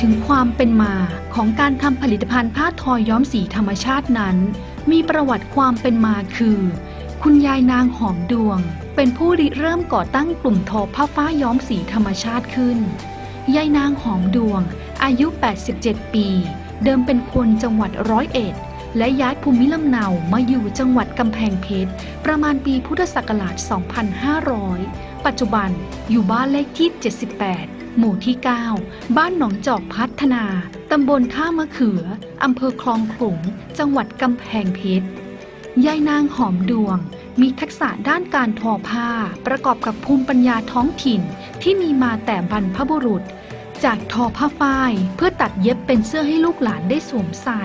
ถึงความเป็นมาของการทำผลิตภัณฑ์ผ้าทอย้อมสีธรรมชาตินั้น มีประวัติความเป็นมาคือ คุณยายนางหอมดวง เป็นผู้ริเริ่มก่อตั้งกลุ่มทอผ้าฝ้ายย้อมสีธรรมชาติขึ้น ยายนางหอมดวง อายุ 87 ปี เดิมเป็นคนจังหวัดร้อยเอ็ดและย้ายภูมิลำเนามาอยู่จังหวัดกำแพงเพชร ประมาณปีพุทธศักราช 2500 ปัจจุบันอยู่บ้านเลขที่ 78 หมู่ที่ 9 บ้านหนองจอกพัฒนา ตำบลท่ามะเขือ อำเภอคลองขลุง จังหวัดกำแพงเพชร ยายนางหอมดวง มีทักษะด้านการทอผ้า ประกอบกับภูมิปัญญาท้องถิ่นที่มีมาแต่บรรพบุรุษ จากทอผ้าฝ้ายเพื่อตัดเย็บเป็นเสื้อให้ลูกหลานได้สวมใส่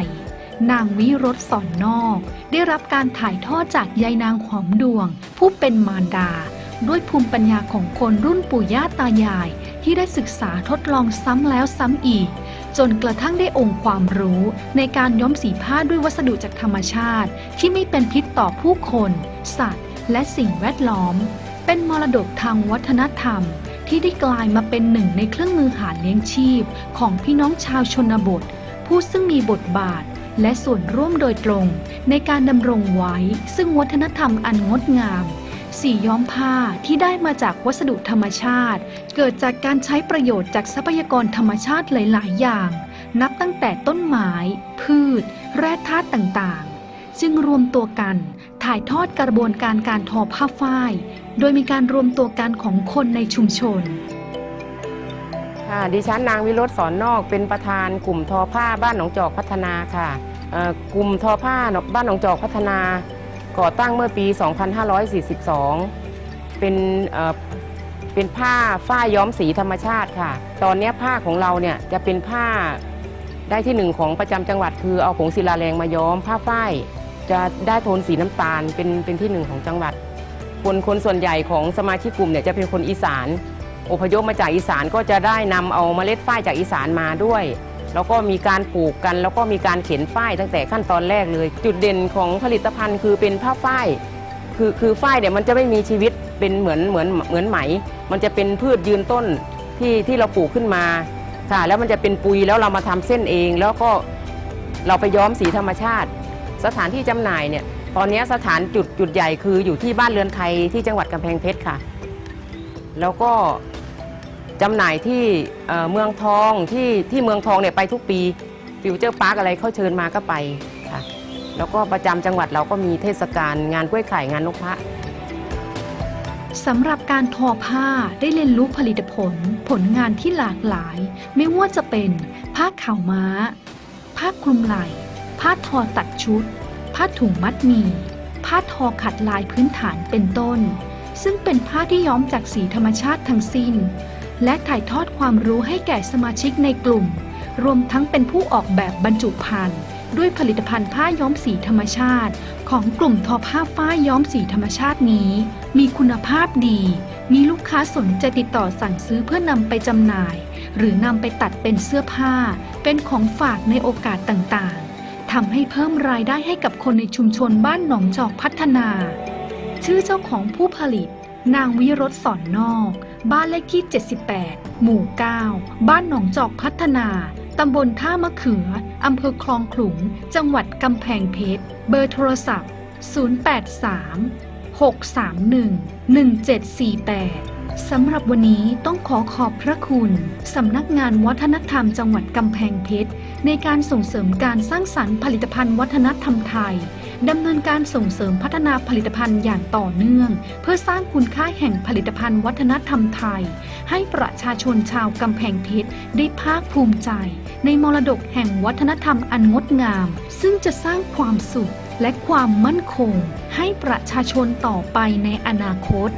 นางวิรสสอนนอก ได้รับการถ่ายทอดจากยายนางหอมดวง ผู้เป็นมารดา ด้วยภูมิปัญญาของคนรุ่นปู่ย่าตายาย ที่ได้ศึกษาทดลองซ้ำแล้วซ้ำอีก จนกระทั่งได้องค์ความรู้ในการย้อมสีผ้าด้วยวัสดุจากธรรมชาติ ที่ไม่เป็นพิษต่อผู้คน สัตว์ และสิ่งแวดล้อม เป็นมรดกทางวัฒนธรรม ที่ได้กลายมาเป็นหนึ่งในเครื่องมือหาเลี้ยงชีพ ของพี่น้องชาวชนบท ผู้ซึ่งมีบทบาทและส่วนร่วมโดยตรงในการดำรงไว้ซึ่งวัฒนธรรมอันงดงาม สีย้อมผ้าที่ได้มาจากวัสดุธรรมชาติ เกิดจากการใช้ประโยชน์จากทรัพยากรธรรมชาติหลาย ๆ อย่าง นับตั้งแต่ต้นไม้ พืช แร่ธาตุต่าง ๆ จึงรวมตัวกัน ถ่ายทอดกระบวนการการทอผ้าฝ้าย โดยมีการรวมตัวกันของคนในชุมชนค่ะดิฉันนางวิโรธสอนนอกเป็นประธานกลุ่มทอผ้าบ้านหนองจอกพัฒนาค่ะกลุ่มทอผ้าบ้านหนองจอกพัฒนา ก่อตั้งเมื่อปี 2542 เป็นเป็นผ้าฝ้ายย้อมสีธรรมชาติค่ะ ตอนนี้ผ้าของเราเนี่ยจะเป็นผ้าได้ที่หนึ่งของประจำจังหวัด คือเอาผงศิลาแรงมาย้อมผ้าฝ้ายจะได้โทนสีน้ำตาลเป็นเป็นที่หนึ่งของจังหวัด คนคนส่วนใหญ่ของสมาชิกกลุ่มเนี่ยจะเป็นคนอีสาน อพยพมาจากอีสานก็จะได้นำเอาเมล็ดฝ้ายจากอีสานมาด้วย แล้วก็มีการปลูกกัน แล้วก็มีการเข็นฝ้ายตั้งแต่ขั้นตอนแรกเลย จุดเด่นของผลิตภัณฑ์คือเป็นผ้าฝ้าย คือคือฝ้ายเนี่ยมันจะไม่มีชีวิตเป็นเหมือนเหมือนเหมือนไหม มันจะเป็นพืชยืนต้นที่ที่เราปลูกขึ้นมาค่ะ แล้วมันจะเป็นปุยแล้วเรามาทำเส้นเอง แล้วก็เราไปย้อมสีธรรมชาติ สถานที่จำหน่ายเนี่ยตอนนี้สถานจุดจุดใหญ่คืออยู่ที่บ้านเรือนไทยที่จังหวัดกำแพงเพชรค่ะ แล้วก็ จำหน่ายที่เมืองทองที่ที่เมืองทองเนี่ยไปทุกปีฟิวเจอร์พาร์คอะไรเขาเชิญมาก็ไปค่ะแล้วก็ประจำจังหวัดเราก็มีเทศกาลงานกล้วยไข่งานนกพระสำหรับการทอผ้าได้เรียนรู้ผลิตผล ผลงานที่หลากหลาย ไม่ว่าจะเป็น ผ้าขาวม้า ผ้าคลุมไหล่ ผ้าทอตัดชุด ผ้าถุงมัดหมีผ้าทอขัดลายพื้นฐานเป็นต้น ซึ่งเป็นผ้าที่ย้อมจากสีธรรมชาติทั้งสิ้น และถ่ายทอดความรู้ให้แก่สมาชิกในกลุ่ม รวมทั้งเป็นผู้ออกแบบบรรจุภัณฑ์ด้วยผลิตภัณฑ์ผ้าย้อมสีธรรมชาติ ของกลุ่มทอผ้าฝ้ายย้อมสีธรรมชาตินี้ มีคุณภาพดี มีลูกค้าสนใจติดต่อสั่งซื้อเพื่อนำไปจำหน่าย หรือนำไปตัดเป็นเสื้อผ้า เป็นของฝากในโอกาสต่างๆทำให้เพิ่มรายได้ให้กับคนในชุมชนบ้านหนองจอกพัฒนา ชื่อเจ้าของผู้ผลิต นางวิรสสอนนอก บ้านเลขที่ 78 หมู่ 9 บ้านหนองจอกพัฒนา ตำบลท่ามะเขือ อำเภอคลองขลุง จังหวัดกำแพงเพชร เบอร์โทรศัพท์ 083 631 1748 สำหรับวันนี้ต้องขอขอบพระคุณ สำนักงานวัฒนธรรมจังหวัดกำแพงเพชร ในการส่งเสริมการสร้างสรรค์ผลิตภัณฑ์วัฒนธรรมไทย ดำเนินการส่งเสริมพัฒนาผลิตภัณฑ์อย่างต่อเนื่อง เพื่อสร้างคุณค่าแห่งผลิตภัณฑ์วัฒนธรรมไทย ให้ประชาชนชาวกำแพงเพชรได้ภาคภูมิใจ ในมรดกแห่งวัฒนธรรมอันงดงาม ซึ่งจะสร้างความสุขและความมั่นคง ให้ประชาชนต่อไปในอนาคต